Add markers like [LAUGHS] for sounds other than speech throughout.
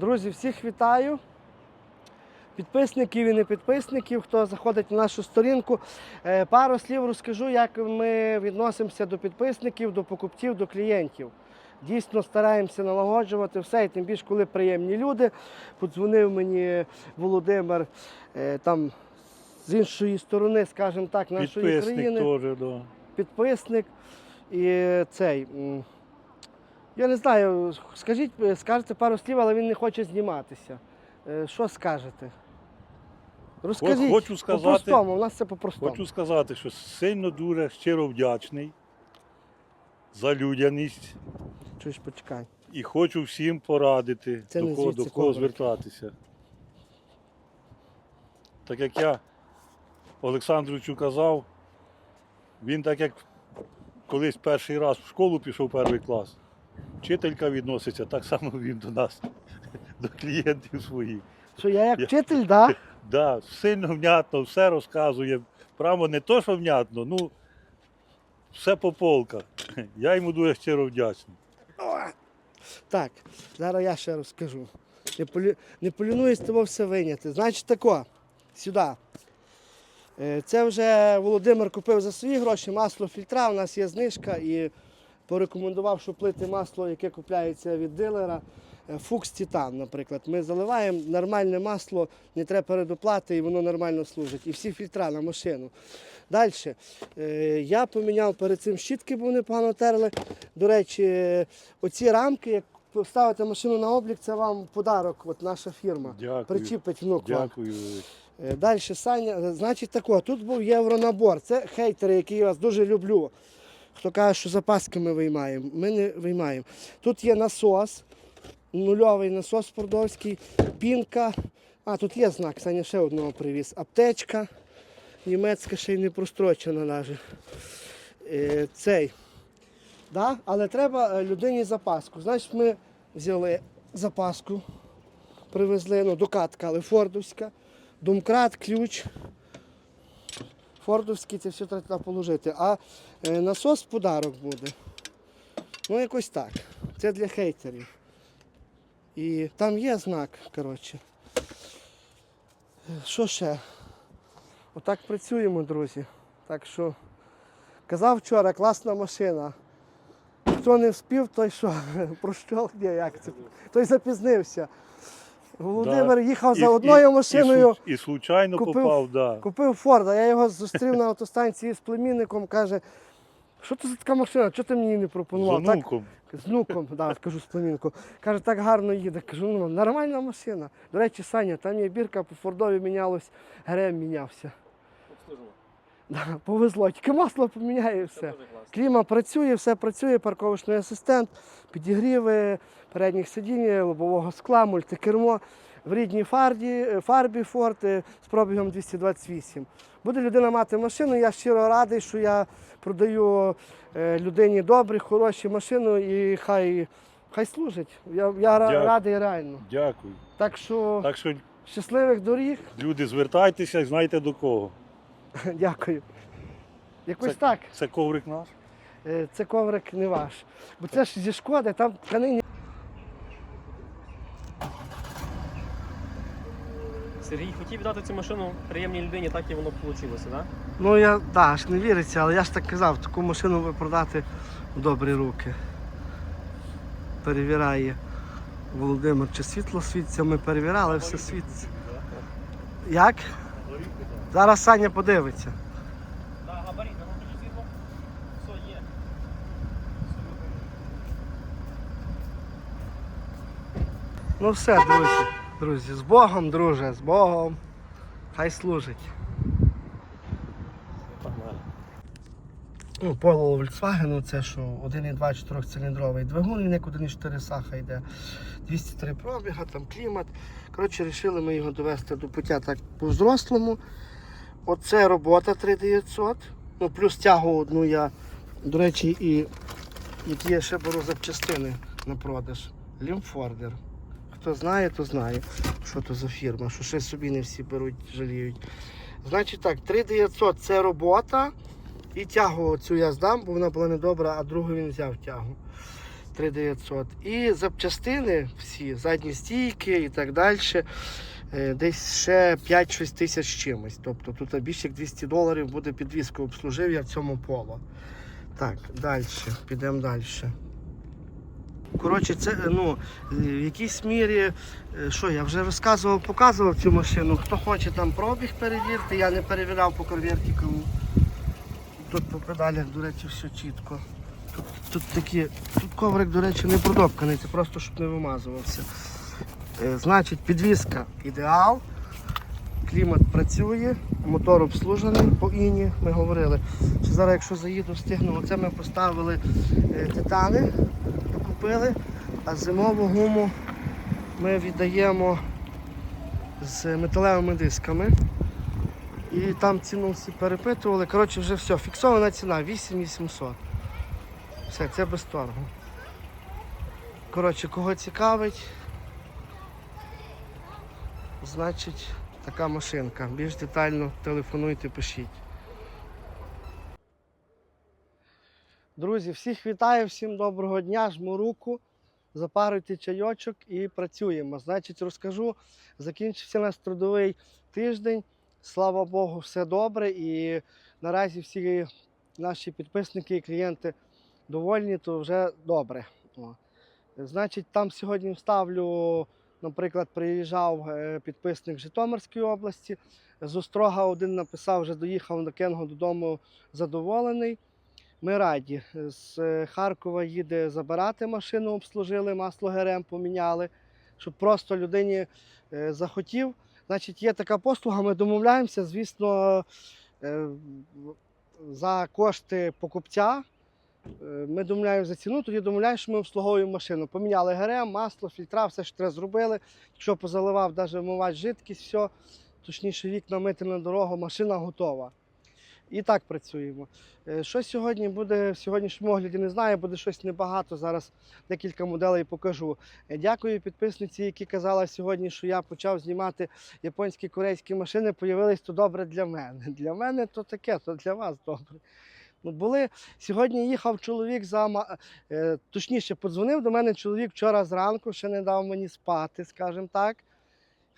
Друзі, всіх вітаю. Підписників і не підписників, хто заходить на нашу сторінку. Е, Пару слів розкажу, як ми відносимося до підписників, до покупців, до клієнтів. Дійсно стараємося налагоджувати все, і тим більше, коли приємні люди. Подзвонив мені Володимир е, там з іншої сторони, скажімо так, нашої Підписник країни теж, да. підписник і цей. Я не знаю, скажіть, е, скажете пару слів, але він не хоче зніматися. Е, Що скажете? Розкажіть. хочу сказати- По-простому, у нас це по-простому. Хочу сказати, що сильно дуже щиро вдячний за людяність Чуєш, почекай. і хочу всім порадити, Це до кого, до кого звертатися. Так як я Олександровичу казав, він так як колись перший раз в школу пішов перший клас, вчителька відноситься, так само він до нас, [LAUGHS] до клієнтів своїх. Що я як вчитель, да? [LAUGHS] Да, сильно внятно, все розказує. Право не то, що внятно, ну все по полках. [LAUGHS] Я йому дуже щиро вдячний. Так, зараз я ще розкажу. Не, полю... не полюнуюсь з того все виняти. Значить тако, сюди. Е, Це вже Володимир купив за свої гроші масло фільтра. У нас є знижка і порекомендував, що плити масло, яке купляється від дилера. е, Фукс Титан, наприклад. Ми заливаємо нормальне масло, не треба передоплати, і воно нормально служить. І всі фільтра на машину. Далі. Я поміняв перед цим щітки, бо вони погано терли. До речі, е, оці рамки, як поставите машину на облік, це вам подарок, от наша фірма. Дякую. Причіпить внук вам. Дякую. Далі, Саня, е, значить тако, тут був євронабор. Це хейтери, які я вас дуже люблю. Хто каже, що запаски ми виймаємо. Ми не виймаємо. Тут є насос, нульовий насос фордовський, пінка. А, тут є знак, Саня ще одного привіз. Аптечка. Німецька ще й не прострочена навіть. Е, цей. Да? Але треба е, людині запаску. Значить, ми взяли запаску, привезли, ну, докатка, але фордовська. Домкрат, ключ. Фордовський, це все треба положити. А е, насос подарок буде. Ну, якось так. Це для хейтерів. І там є знак, коротше. Що ще? Отак працюємо, друзі. Так що казав вчора, класна машина. Хто не вспів, той що? [LAUGHS] Прощол? Як це? Той запізнився. Володимир їхав за одною машиною. І, і, і случайно купив- попав, да. Купив Форда, я його зустрів на автостанції з племінником, каже, що це за така машина, чого ти мені її не з пропонував? Так, з внуком, да, кажу з племінником. Каже, так гарно їде. Кажу, ну нормальна машина. До речі, Саня, там є бірка, по Фордові мінялось, грем мінявся. Да, повезло, тільки масло поміняє і все. Кліма працює, все працює, парковочний асистент, підігріви передніх сидінь, лобового скла, мультикермо. В рідній фарді, фарбі Ford е, з пробігом 228. Буде людина мати машину, я щиро радий, що я продаю е, людині добрі, хороші машину і хай, хай служить. Я, я Дякую. радий реально. Дякую. Так що Так що щасливих доріг, люди звертайтеся і знаєте до кого. [LAUGHS] дякую. Якось Це- так. Це коврик наш. Е, це коврик не ваш. Бо це ж зі шкоди, там тканині. Сергій хотів віддати цю машину приємній людині, так і воно вийшло, так? Ну я да, аж не віриться, але я ж так казав, таку машину ви продати в добрі руки. Перевіряє Володимир, чи світло світиться, ми перевіряли, все світиться. Як? Зараз Саня подивиться. Так, габарит, воно дуже світло. Все є. Ну все, друзі. Друзі, з Богом, друже, з Богом. Хай служить. Ну, Polo Volkswagen, це що 1,2 4-циліндровий двигун, він як 1,4 саха йде. 203 пробіга, там клімат. Коротше, вирішили ми його довести до пуття так по-взрослому. Оце робота 3900. Ну, плюс тягу одну я, до речі, і які я ще беру запчастини на продаж. Лімфордер. Хто знає, то знає, що то за фірма, що ще собі не всі беруть, жаліють. Значить так, 3900 це робота. І тягу цю я здам, бо вона була недобра, а другу він взяв тягу. 3900. І запчастини всі, задні стійки і так далі. е, Десь ще 5-6 тисяч чимось. Тобто тут більше як 200 доларів буде підвізку. Обслужив я в цьому поло. Так, далі, підемо далі. Коротше, це ну, е, в якійсь мірі, е, що я вже розказував, показував цю машину. Хто хоче там пробіг перевірити, я не перевіряв по конвертикам. Тут по педалях, до речі, все чітко. Тут, тут такі, тут коврик, до речі, не продовканий, це просто щоб не вимазувався. Е, Значить, підвізка ідеал. Клімат працює, мотор обслужений по іні, ми говорили. Що зараз, якщо заїду, встигну, оце ми поставили е, титани, докупили, а зимову гуму ми віддаємо з металевими дисками. І там ціну всі перепитували. Коротше, вже все, фіксована ціна 8800. Все, це без торгу. Коротше, кого цікавить, значить така машинка. Більш детально телефонуйте, пишіть. Друзі, всіх вітаю, всім доброго дня, жму руку, запаруйте чайочок і працюємо. Значить, розкажу, закінчився наш трудовий тиждень. Слава Богу, все добре. І наразі всі наші підписники і клієнти довольні, то вже добре. Значить, там сьогодні вставлю, наприклад, приїжджав е, підписник Житомирської області. З Острога один написав, вже доїхав на Кенго додому задоволений. Ми раді. З е, Харкова їде забирати машину, обслужили, масло ГРМ поміняли, щоб просто людині е, захотів. Значить, є така послуга, ми домовляємося, звісно, е, за кошти покупця. Е, Ми домовляємося за ціну, тоді домовляємося, що ми обслуговуємо машину. Поміняли ГРМ, масло, фільтра, все, що треба зробили. Якщо позаливав, навіть вмивач жидкість, все, точніше вікна мити на дорогу, машина готова. І так працюємо. Е, Що сьогодні буде в сьогоднішньому огляді, не знаю, буде щось небагато. Зараз декілька моделей покажу. Е, Дякую підписниці, які казала сьогодні, що я почав знімати японські корейські машини. Появились то добре для мене. [LAUGHS] Для мене то таке, то для вас добре. Ну, були сьогодні їхав чоловік за е, точніше, подзвонив до мене чоловік вчора зранку, ще не дав мені спати, скажімо так.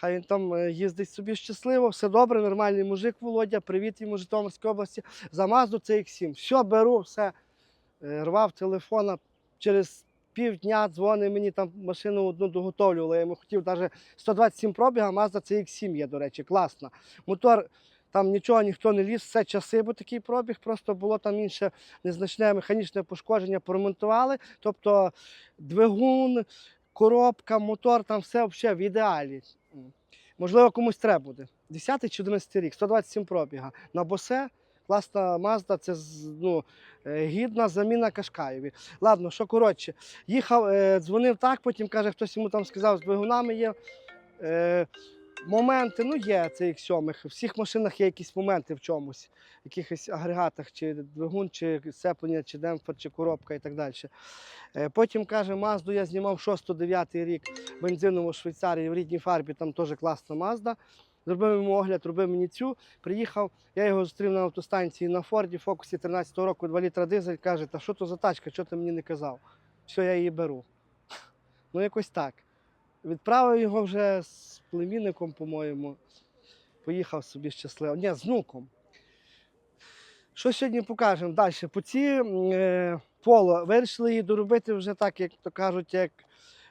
Хай він там е, їздить собі щасливо, все добре, нормальний мужик Володя, привіт йому з Житомирської області. За Мазду CX-7. Все беру, все. Е, Рвав телефона через півдня, дзвонить мені там машину одну доготовлювали. Я йому хотів навіть 127 пробіга, Mazda CX-7 є, до речі, класна. Мотор. Там нічого ніхто не ліз, все часи, бо такий пробіг, просто було там інше незначне механічне пошкодження, поремонтували. Тобто двигун, коробка, мотор, там все взагалі в ідеалі. Можливо, комусь треба буде. 10 чи 11 рік, 127 пробіга. На босе класна мазда, це ну, е, гідна заміна Кашкаєві. Ладно, що коротше, їхав, е, дзвонив так, потім каже, хтось йому там сказав, з двигунами є. Моменти, ну є цих сьомих. В всіх машинах є якісь моменти в чомусь, в якихось агрегатах, чи двигун, чи сцеплення, чи демпфер, чи коробка і так далі. Е, Потім каже, Мазду я знімав 6-9 рік в Швейцарії в рідній фарбі, там теж класна Мазда. Зробив йому огляд, робив мені цю. Приїхав, я його зустрів на автостанції на Форді, Фокусі 13-го року, 2 літра дизель. Каже, та що то за тачка, що ти мені не казав? Все, я її беру. [LAUGHS] Ну, якось так. Відправив його вже з племінником, по-моєму. Поїхав собі щасливо. Ні, з внуком. Що сьогодні покажемо? Далі. По ці е, поло вирішили її доробити вже так, як то кажуть, як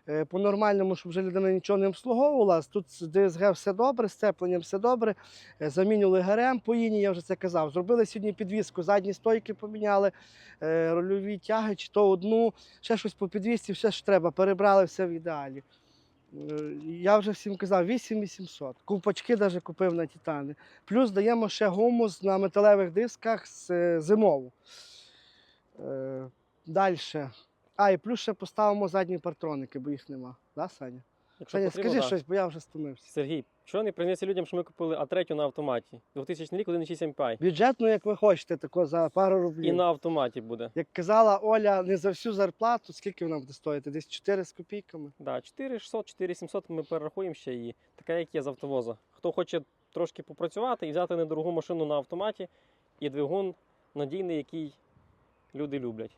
е, по-нормальному, щоб вже людина нічого не обслуговувала. Тут з ДСГ все добре, з цепленням все добре. Е, Замінювали ГРМ по іні, я вже це казав. Зробили сьогодні підвіску, задні стойки поміняли, е, рольові тяги, чи то одну, ще щось по підвісці, все що треба. Перебрали все в ідеалі. Е, Я вже всім казав 8800. Ковпачки навіть купив на титани. Плюс даємо ще гумус на металевих дисках з е, зимову. Далі. А, і плюс ще поставимо задні партроники, бо їх нема. Да, Саня? Якщо Саня, потрібно, скажи да. щось, бо я вже стомився. Сергій, що не принесе людям, що ми купили А3 на автоматі? 2000 рік 1,6 MPI. Бюджетно, як ви хочете, тако за пару рублів. І на автоматі буде. Як казала Оля, не за всю зарплату, скільки вона буде стоїти? Десь 4 з копійками. Да, 4600, 4700 ми перерахуємо ще її. Така, як є з автовоза. Хто хоче трошки попрацювати і взяти недорогу машину на автоматі, і двигун надійний, який люди люблять.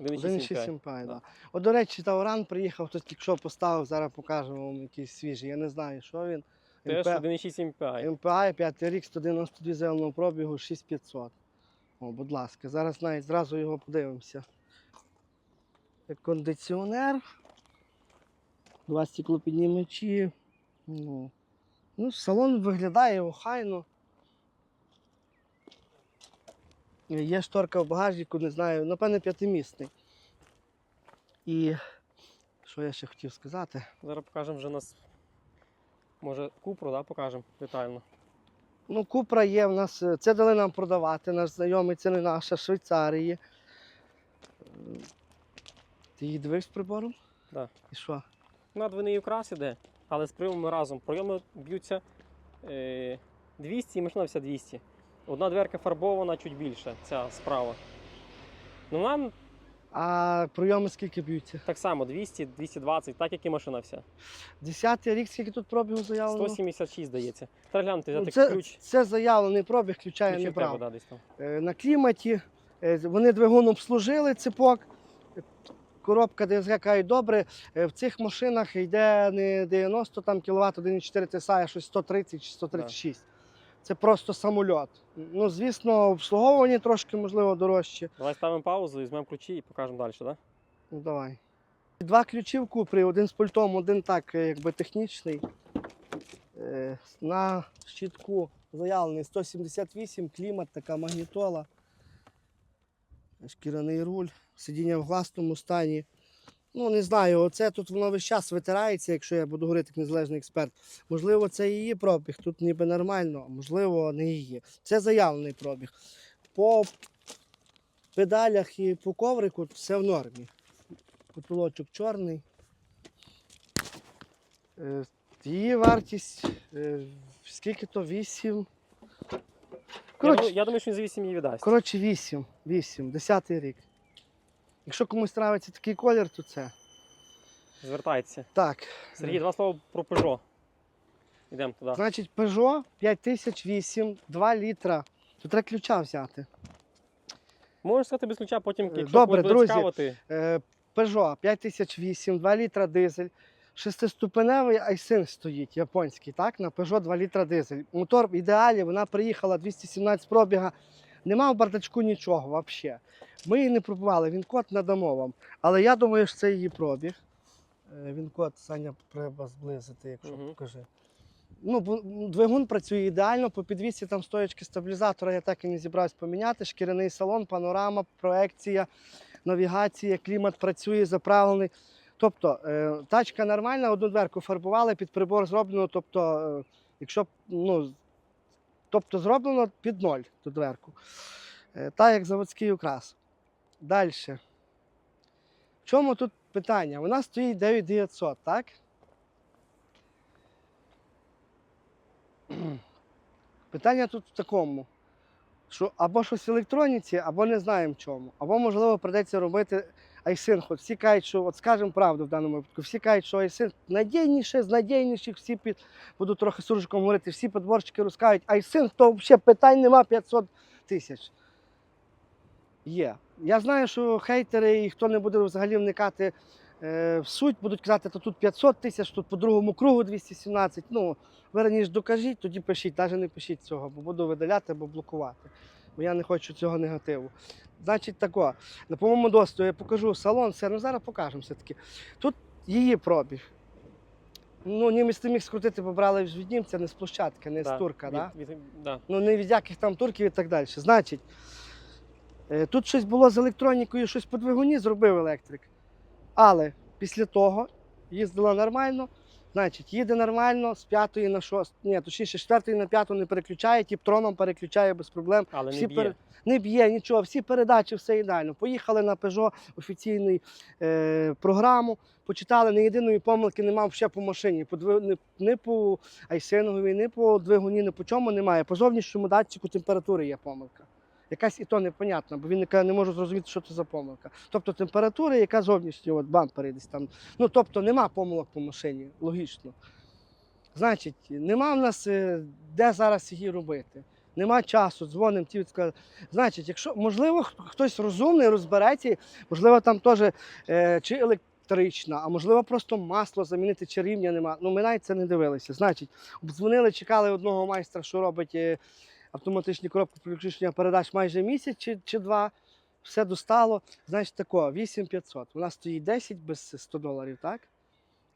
1,6 1,6 MPI. MPI, Да. От, до речі, Тауран приїхав, хтось тільки що поставив, зараз покажемо вам якийсь свіжий. Я не знаю, що він. Теж МП 1,6 MPI. MPI 5 рік, 192 зеленого пробігу, 6500. О, будь ласка, зараз навіть зразу його подивимося. Кондиціонер. Два стеклопіднімачі. Ну, ну, салон виглядає охайно. Е, Є шторка в багажнику, не знаю, напевне, п'ятимісний. І що я ще хотів сказати? Зараз покажемо вже нас. Може, купру, да, покажемо детально. Ну, Купра є в нас, це дали нам продавати, наш знайомий, це не наша, Швейцарії. Ти її дивиш з прибором? Да. І що? На двойний окрас іде, але з прийомами разом. Прийоми б'ються е, 200 і машина вся 200. Одна дверка фарбована чуть більше, ця справа. Ну нам А прийоми скільки б'ються? так само 200, 220, так як і машина вся. Десятий рік, скільки тут пробігу заявлено? 176 здається. Треба глянути, Ну, взяти це, ключ. це заявлений пробіг, включає Ключі в тебе, неправда. да, десь там. Е, На кліматі. е, Вони двигун обслужили цепок. Коробка ДСГ каже, добре. Е, В цих машинах йде не 90 там, кВт, 1,4 ТСА, а щось 130 чи 136. Це просто самольот. Ну, звісно, обслуговування трошки, можливо, дорожче. Давай ставимо паузу, візьмемо ключі і покажемо далі, так? Да? Ну, давай. Два ключі в купрі, один з пультом, один так, е, якби технічний. Е, На щитку заявлений 178, клімат, така магнітола. Шкіряний руль, сидіння в гласному стані. Ну, не знаю, оце тут воно весь час витирається, якщо я буду говорити як незалежний експерт. Можливо, це її пробіг, тут ніби нормально, можливо, не її. Це заявлений пробіг. По педалях і по коврику все в нормі. Потолочок чорний. Е, Її вартість е, скільки то 8. Коротше, я думаю, що він за 8 її віддасть. коротше 8. 8, 10 рік. Якщо комусь подобається такий колір, то це. Звертайтеся. Так. Сергій, два слова про Peugeot. Йдемо туди. Значить, Peugeot 5008, 2 літра. Тут треба ключа взяти. Можеш сказати без ключа, потім, Е, якщо добре, буде друзі. цікаво, ти Е, Peugeot 5008, 2 літра дизель. Шестиступеневий айсин стоїть, японський, так? На Peugeot 2 літра дизель. Мотор в ідеалі, вона приїхала 217 пробіга. Нема в бардачку нічого взагалі. Ми її не пробували, він код надамо вам. Але я думаю, що це її пробіг. Е, Він код, Саня, треба зблизити, якщо Мгм. покажи. Ну, двигун працює ідеально, по підвісці там стоячки стабілізатора я так і не зібрався поміняти. Шкіряний салон, панорама, проекція, навігація, клімат працює, заправлений. Тобто, е, тачка нормальна, одну дверку фарбували, під прибор зроблено. Тобто, е, якщо ну, тобто зроблено під ноль ту дверку. Е, так як заводський окрас. Далі. В чому тут питання? Вона стоїть 9900, так? [CLEARS THROAT] Питання тут в такому, що або щось в електроніці, або не знаємо чому. Або, можливо, прийдеться робити айсин. Хоч всі кажуть, що, от скажемо правду в даному випадку, всі кажуть, що айсин надійніше, з надійніших, всі під, буду трохи суржиком говорити, всі подборщики розкажуть, айсин, то взагалі питань нема 500 тисяч. Є. Я знаю, що хейтери і хто не буде взагалі вникати е, в суть, будуть казати, то тут 500 тисяч, тут по другому кругу 217. Ну, ви раніше докажіть, тоді пишіть, навіть не пишіть цього, бо буду видаляти або блокувати. Бо я не хочу цього негативу. Значить, тако, на по-моєму досту я покажу салон, все, ну зараз покажемо все-таки. Тут її пробіг. Ну, німець не міг скрутити, бо брали ж від німця, не з площадки, не з турка. від, да? від, да. ну не від яких там турків і так далі. Значить, е, тут щось було з електронікою, щось по двигуні зробив електрик. Але після того їздила нормально. Значить, їде нормально з п'ятої на шосту, ні, точніше, з четвертої на п'яту не переключає, тіп-троном переключає без проблем. Але Всі не б'є. пере- Не б'є нічого, всі передачі, все ідеально. Поїхали на Peugeot офіційну е, програму, почитали, ні єдиної помилки немає ще по машині. По двиг... не, не по айсинговій, ні по двигуні, ні по чому немає. По зовнішньому датчику температури є помилка. Якась і то непонятна, бо він не може зрозуміти, що це за помилка. Тобто температура, яка зовнішня, от бампери десь там. Ну тобто нема помилок по машині, логічно. Значить, нема в нас е, де зараз її робити. нема часу, дзвонимо, ті сказали. Значить, якщо можливо, хтось розумний розбереться, можливо, там теж е, чи електрична, а можливо, просто масло замінити, чи рівня нема. Ну, ми навіть це не дивилися. Значить, обдзвонили, чекали одного майстра, що робить е, автоматичні коробки переключення передач майже місяць чи, чи два. Все достало. Значить, тако, 8500. У нас стоїть 10 без 100 доларів, так?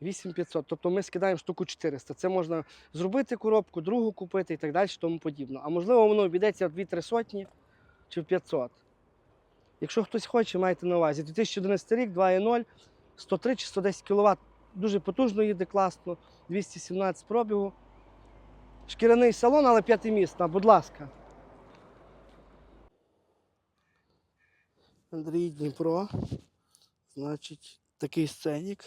8500. Тобто ми скидаємо штуку 400. Це можна зробити коробку, другу купити і так далі, тому подібне. А можливо, воно обійдеться в 2-3 сотні чи в 500. Якщо хтось хоче, майте на увазі. 2011 рік, 2.0, 103 чи 110 кВт. Дуже потужно їде класно, 217 пробігу. Шкіряний салон, але п'ятий міст, будь ласка. Андрій Дніпро. Значить, такий сценік.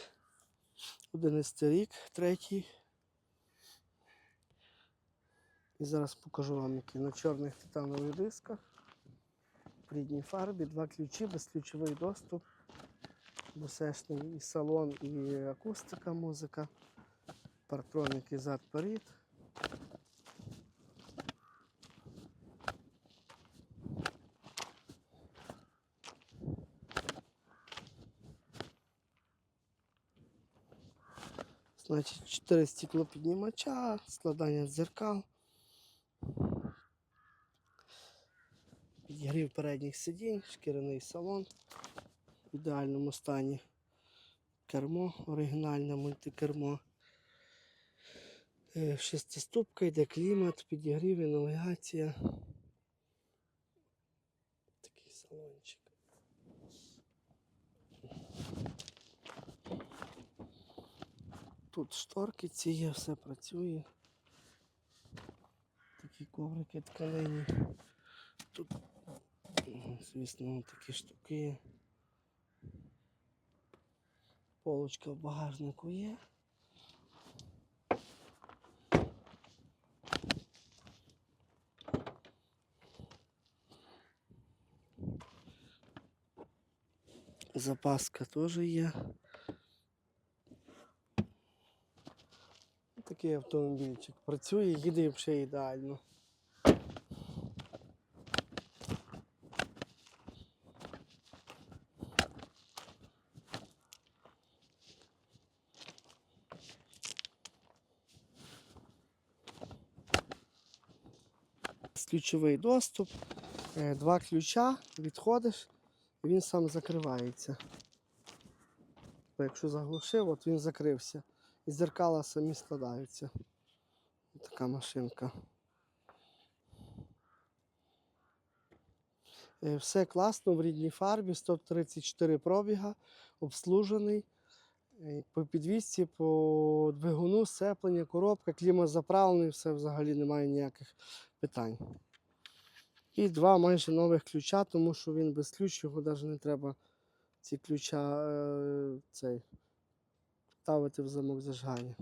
11 рік, третій. І зараз покажу вам, який на чорних титанових дисках. В фарбі, два ключі, безключовий доступ. Бусешний і салон, і акустика, музика. Партроники зад перед. Значить, 4 стеклопіднімача, складання дзеркал. Підігрів передніх сидінь, шкіряний салон в ідеальному стані. Кермо, оригінальне мультикермо. Е, Шестиступка, йде клімат, підігрів і навігація. Такий салончик. Тут шторки ці є, все працює. Такі коврики тканинні. Тут, звісно, такі штуки. Полочка в багажнику є. Запаска теж є. Такий автомобільчик. Працює, їде взагалі ідеально. Ключовий доступ, е, два ключа, відходиш, він сам закривається. Якщо заглушив, от він закрився. І зеркала самі складаються. Така машинка. Е, Все класно в рідній фарбі, 134 пробіга, обслужений. Е, По підвісці, по двигуну, сцеплення, коробка, клімат заправлений, все взагалі немає ніяких питань. І два майже нових ключа, тому що він без ключ, його навіть не треба ці ключа е, цей, ставити в замок зажигання.